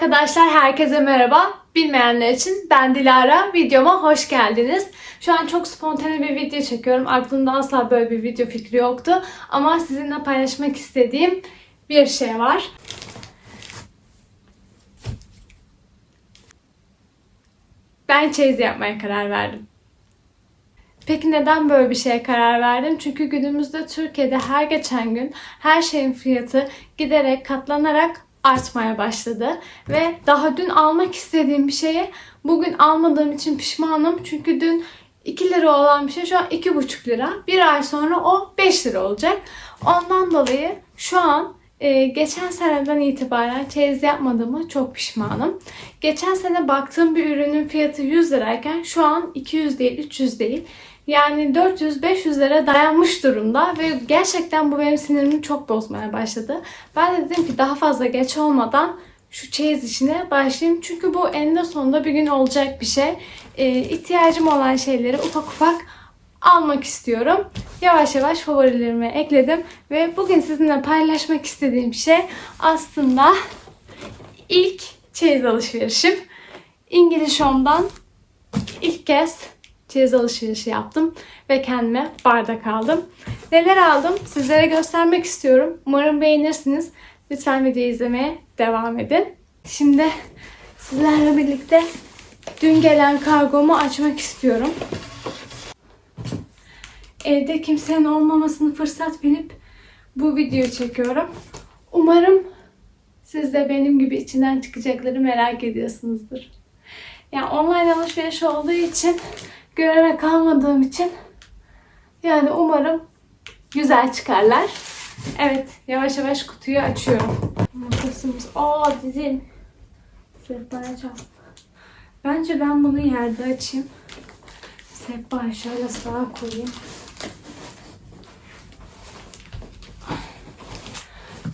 Arkadaşlar, herkese merhaba. Bilmeyenler için ben Dilara, videoma hoş geldiniz. Şu an çok spontane bir video çekiyorum. Aklımda asla böyle bir video fikri yoktu. Ama sizinle paylaşmak istediğim bir şey var. Ben çeyiz yapmaya karar verdim. Peki neden böyle bir şeye karar verdim? Çünkü günümüzde Türkiye'de her geçen gün her şeyin fiyatı giderek katlanarak artmaya başladı. Ve daha dün almak istediğim bir şeyi bugün almadığım için pişmanım. Çünkü dün 2 lira olan bir şey şu an 2,5 lira. Bir ay sonra o 5 lira olacak. Ondan dolayı şu an e, geçen seneden itibaren çeyiz yapmadığımı çok pişmanım. Geçen sene baktığım bir ürünün fiyatı 100 lirayken şu an 200 değil 300 değil. Yani 400-500 lira dayanmış durumda ve gerçekten bu benim sinirimi çok bozmaya başladı. Ben de dedim ki daha fazla geç olmadan şu çeyiz işine başlayayım. Çünkü bu eninde sonunda bir gün olacak bir şey. Ee, ihtiyacım olan şeyleri ufak ufak almak istiyorum. Yavaş yavaş favorilerime ekledim ve bugün sizinle paylaşmak istediğim şey aslında ilk çeyiz alışverişim. İngiliz Home'dan ilk kez çeyiz alışverişi yaptım ve kendime bardak aldım. Neler aldım sizlere göstermek istiyorum. Umarım beğenirsiniz. Lütfen videoyu izlemeye devam edin. Şimdi sizlerle birlikte dün gelen kargomu açmak istiyorum. Evde kimsenin olmamasını fırsat bilip bu videoyu çekiyorum. Umarım siz de benim gibi içinden çıkacakları merak ediyorsunuzdur. Yani online alışveriş olduğu için görerek almadığım için yani umarım güzel çıkarlar. Evet yavaş yavaş kutuyu açıyorum. Makasımız. Aa dizim. Sehpaya çarptı. Bence ben bunu yerde açayım. Sehpayı şöyle sağa koyayım.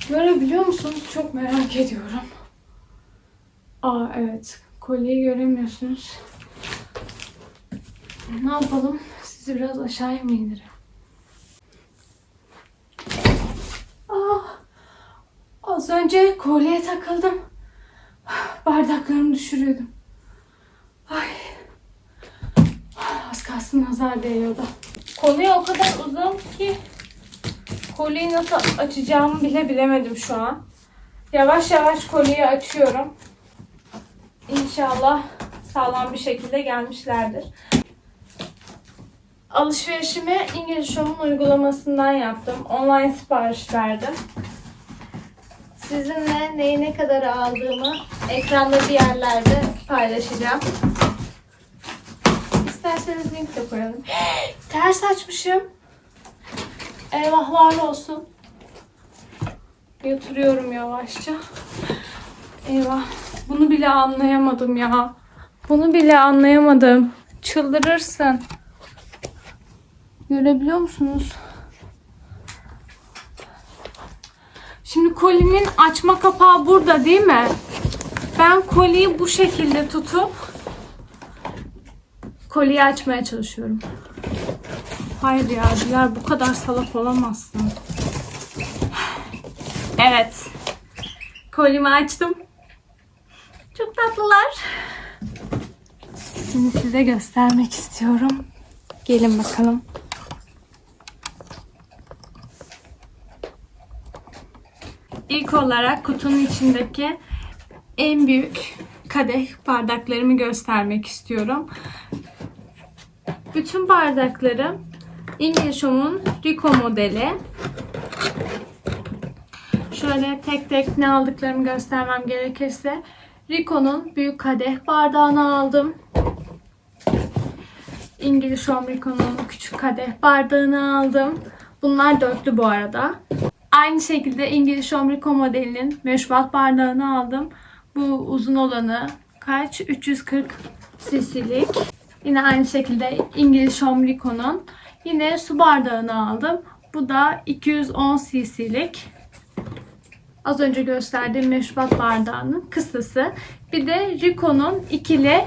Görebiliyor musunuz? Çok merak ediyorum. Aa evet. Kolyeyi göremiyorsunuz. Ne yapalım? Sizi biraz aşağıya mı indireyim? Ah, az önce kolyeye takıldım. Bardaklarımı düşürüyordum. Ay. Az kalsın nazar değiyordu. Kolye o kadar uzun ki kolyeyi nasıl açacağımı bile bilemedim şu an. Yavaş yavaş kolyeyi açıyorum. İnşallah sağlam bir şekilde gelmişlerdir. Alışverişimi İngiliz Shop'un uygulamasından yaptım. Online sipariş verdim. Sizinle neyi ne kadar aldığımı ekranda bir yerlerde paylaşacağım. İsterseniz link de koyalım. Ters açmışım. Eyvahlar olsun. Yatırıyorum yavaşça. Eyvah. Bunu bile anlayamadım ya. Bunu bile anlayamadım. Çıldırırsın. Görebiliyor musunuz? Şimdi kolinin açma kapağı burada değil mi? Ben koliyi bu şekilde tutup koliyi açmaya çalışıyorum. Hayır ya Dilar bu kadar salak olamazsın. Evet. Kolimi açtım. Çok tatlılar. Şimdi size göstermek istiyorum. Gelin bakalım. İlk olarak kutunun içindeki en büyük kadeh bardaklarımı göstermek istiyorum. Bütün bardaklarım English Home'un Rico modeli. Şöyle tek tek ne aldıklarımı göstermem gerekirse Rico'nun büyük kadeh bardağını aldım. İngiliz Home Rico'nun küçük kadeh bardağını aldım. Bunlar dörtlü bu arada. Aynı şekilde İngiliz Home Rico modelinin meşrubat bardağını aldım. Bu uzun olanı kaç? 340 cc'lik. Yine aynı şekilde İngiliz Home Rico'nun yine su bardağını aldım. Bu da 210 cc'lik. Az önce gösterdiğim meşrubat bardağının kısası. Bir de Rico'nun ikili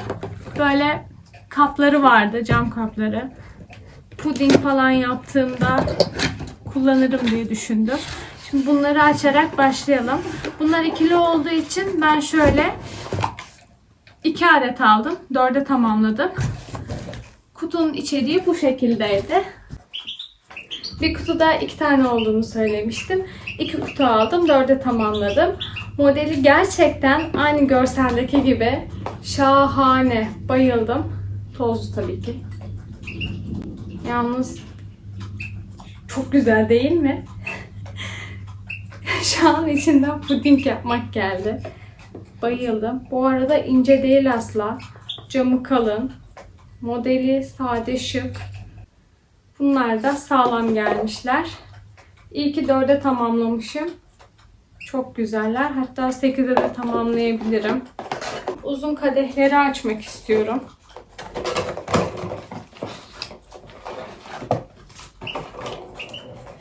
böyle kapları vardı, cam kapları. Puding falan yaptığımda kullanırım diye düşündüm. Şimdi bunları açarak başlayalım. Bunlar ikili olduğu için ben şöyle iki adet aldım. Dörde tamamladım. Kutunun içeriği bu şekildeydi. Bir kutuda iki tane olduğunu söylemiştim. İki kutu aldım. Dörde tamamladım. Modeli gerçekten aynı görseldeki gibi şahane. Bayıldım. Tozlu tabii ki. Yalnız çok güzel değil mi? Şu an içinden puding yapmak geldi. Bayıldım. Bu arada ince değil asla. Camı kalın. Modeli sade şık. Bunlar da sağlam gelmişler. İyi ki 4'e tamamlamışım. Çok güzeller. Hatta 8'e de tamamlayabilirim. Uzun kadehleri açmak istiyorum.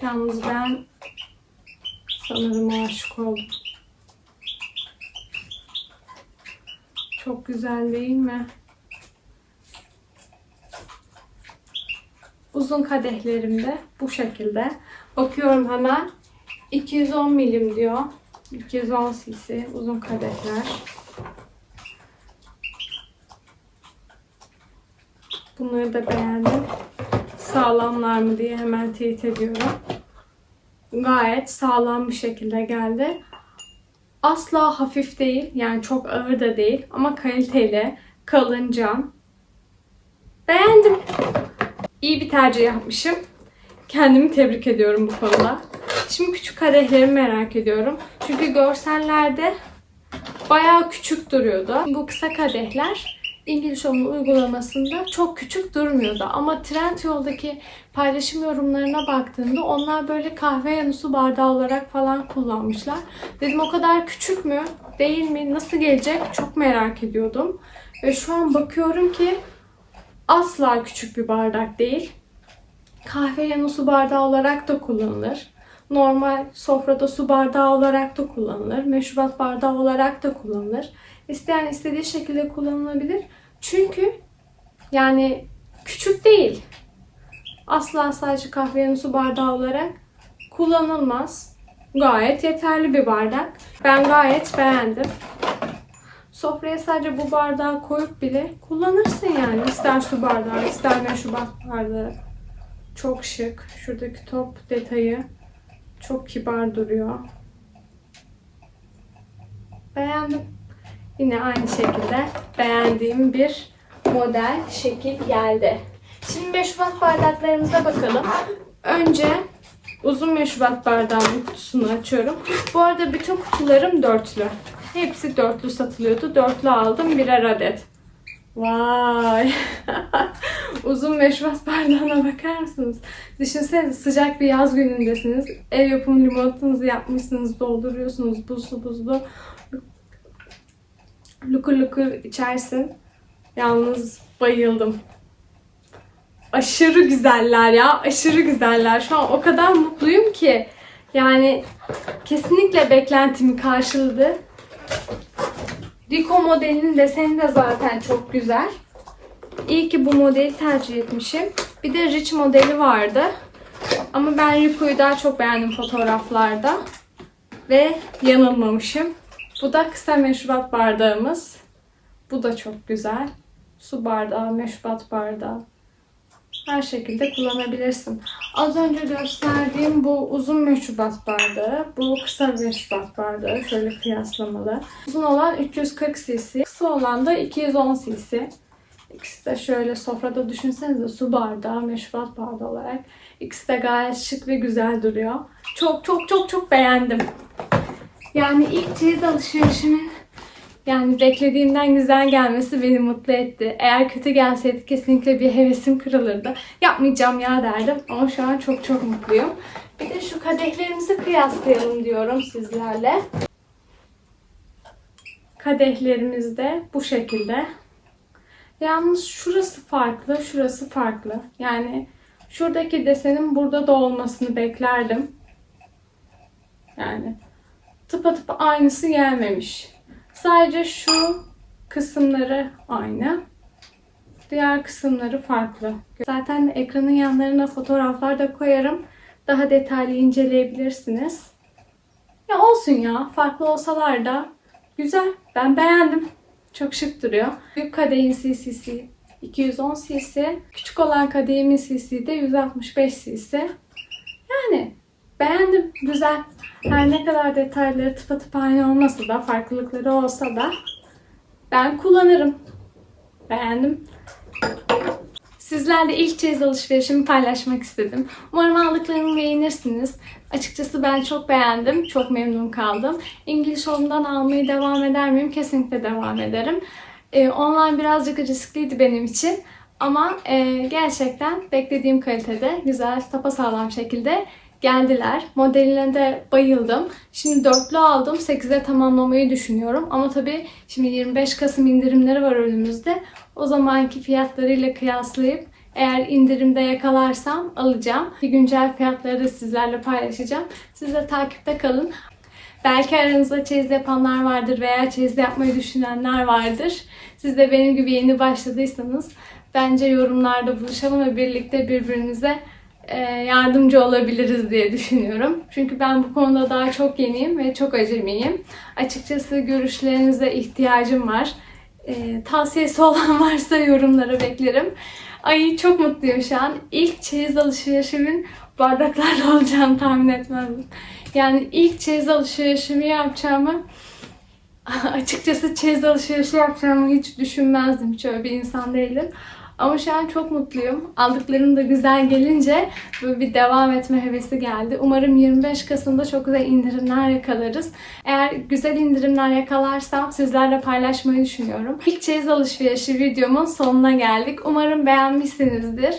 Yalnız ben sanırım aşık oldum. Çok güzel değil mi? Uzun kadehlerim de bu şekilde. Bakıyorum hemen 210 milim diyor. 210 cc uzun kadehler. Bunları da beğendim. Sağlamlar mı diye hemen teyit ediyorum. Gayet sağlam bir şekilde geldi. Asla hafif değil. Yani çok ağır da değil. Ama kaliteli. Kalın cam. Beğendim. İyi bir tercih yapmışım. Kendimi tebrik ediyorum bu konuda. Şimdi küçük kadehlerimi merak ediyorum. Çünkü görsellerde bayağı küçük duruyordu. Bu kısa kadehler İngiliz Home'un uygulamasında çok küçük durmuyordu. Ama Trendyol'daki paylaşım yorumlarına baktığımda onlar böyle kahve yanı su bardağı olarak falan kullanmışlar. Dedim o kadar küçük mü? Değil mi? Nasıl gelecek? Çok merak ediyordum. Ve şu an bakıyorum ki asla küçük bir bardak değil. Kahve yanı bardağı olarak da kullanılır. Normal sofrada su bardağı olarak da kullanılır. Meşrubat bardağı olarak da kullanılır. İsteyen istediği şekilde kullanılabilir. Çünkü yani küçük değil. Asla sadece kahve yanı su bardağı olarak kullanılmaz. Gayet yeterli bir bardak. Ben gayet beğendim. Sofraya sadece bu bardağı koyup bile kullanırsın yani. İster su bardağı, ister meşrubat bardağı. Çok şık. Şuradaki top detayı çok kibar duruyor. Beğendim. Yine aynı şekilde beğendiğim bir model şekil geldi. Şimdi meşrubat bardaklarımıza bakalım. Önce uzun meşrubat bardağımın kutusunu açıyorum. Bu arada bütün kutularım dörtlü. Hepsi dörtlü satılıyordu. Dörtlü aldım birer adet. Vay. Uzun meşrubat bardağına bakar mısınız? Düşünsenize sıcak bir yaz günündesiniz. Ev yapımı limonatanızı yapmışsınız, dolduruyorsunuz buzlu buzlu. Lukur lukur içersin. Yalnız bayıldım. Aşırı güzeller ya. Aşırı güzeller. Şu an o kadar mutluyum ki. Yani kesinlikle beklentimi karşıladı. Rico modelinin deseni de zaten çok güzel. İyi ki bu modeli tercih etmişim. Bir de Rich modeli vardı. Ama ben Rico'yu daha çok beğendim fotoğraflarda. Ve yanılmamışım. Bu da kısa meşrubat bardağımız. Bu da çok güzel. Su bardağı, meşrubat bardağı. Her şekilde kullanabilirsin. Az önce gösterdiğim bu uzun meşrubat bardağı, bu kısa meşrubat bardağı. Şöyle kıyaslamalı. Uzun olan 340 cc, kısa olan da 210 cc. İkisi de şöyle sofrada düşünsenize su bardağı, meşrubat bardağı olarak. İkisi de gayet şık ve güzel duruyor. Çok çok çok çok beğendim. Yani ilk çeyiz alışverişimin yani beklediğimden güzel gelmesi beni mutlu etti. Eğer kötü gelseydi kesinlikle bir hevesim kırılırdı. Yapmayacağım ya derdim ama şu an çok çok mutluyum. Bir de şu kadehlerimizi kıyaslayalım diyorum sizlerle. Kadehlerimiz de bu şekilde. Yalnız şurası farklı, şurası farklı. Yani şuradaki desenin burada da olmasını beklerdim. Yani tıpatıp aynısı gelmemiş. Sadece şu kısımları aynı. Diğer kısımları farklı. Zaten ekranın yanlarına fotoğraflar da koyarım. Daha detaylı inceleyebilirsiniz. Ya olsun ya. Farklı olsalar da güzel. Ben beğendim. Çok şık duruyor. Büyük kadehin CC'si 210 cc. Küçük olan kadehimin cc de 165 cc. Yani beğendim. Güzel. Her ne kadar detayları tıpatıp aynı olmasa da farklılıkları olsa da ben kullanırım. Beğendim. Sizlerle ilk çeyiz alışverişimi paylaşmak istedim. Umarım aldıklarımı beğenirsiniz. Açıkçası ben çok beğendim. Çok memnun kaldım. İngiliz Home'dan almayı devam eder miyim? Kesinlikle devam ederim. Ee, online birazcık riskliydi benim için. Ama e, gerçekten beklediğim kalitede güzel, sağlam şekilde geldiler. Modeline de bayıldım. Şimdi dörtlü aldım. 8'e tamamlamayı düşünüyorum. Ama tabii şimdi 25 Kasım indirimleri var önümüzde. O zamanki fiyatlarıyla kıyaslayıp eğer indirimde yakalarsam alacağım. Güncel fiyatları da sizlerle paylaşacağım. Siz de takipte kalın. Belki aranızda çeyiz yapanlar vardır veya çeyiz yapmayı düşünenler vardır. Siz de benim gibi yeni başladıysanız bence yorumlarda buluşalım ve birlikte birbirimize yardımcı olabiliriz diye düşünüyorum. Çünkü ben bu konuda daha çok yeniyim ve çok acemiyim. Açıkçası görüşlerinize ihtiyacım var. E, tavsiyesi olan varsa yorumlara beklerim. Ay çok mutluyum şu an. İlk çeyiz alışverişimin bardaklarla olacağını tahmin etmezdim. Yani ilk çeyiz alışverişimi yapacağımı açıkçası çeyiz alışverişi yapacağımı hiç düşünmezdim. Hiç öyle bir insan değilim. Ama şu an çok mutluyum. Aldıklarım da güzel gelince böyle bir devam etme hevesi geldi. Umarım 25 Kasım'da çok güzel indirimler yakalarız. Eğer güzel indirimler yakalarsam sizlerle paylaşmayı düşünüyorum. İlk çeyiz alışverişi videomun sonuna geldik. Umarım beğenmişsinizdir.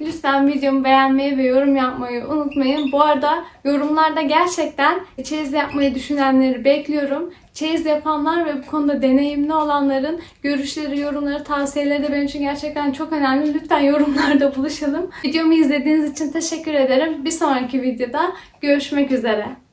Lütfen videomu beğenmeyi ve yorum yapmayı unutmayın. Bu arada yorumlarda gerçekten çeyiz yapmayı düşünenleri bekliyorum. Çeyiz yapanlar ve bu konuda deneyimli olanların görüşleri, yorumları, tavsiyeleri de benim için gerçekten çok önemli. Lütfen yorumlarda buluşalım. Videomu izlediğiniz için teşekkür ederim. Bir sonraki videoda görüşmek üzere.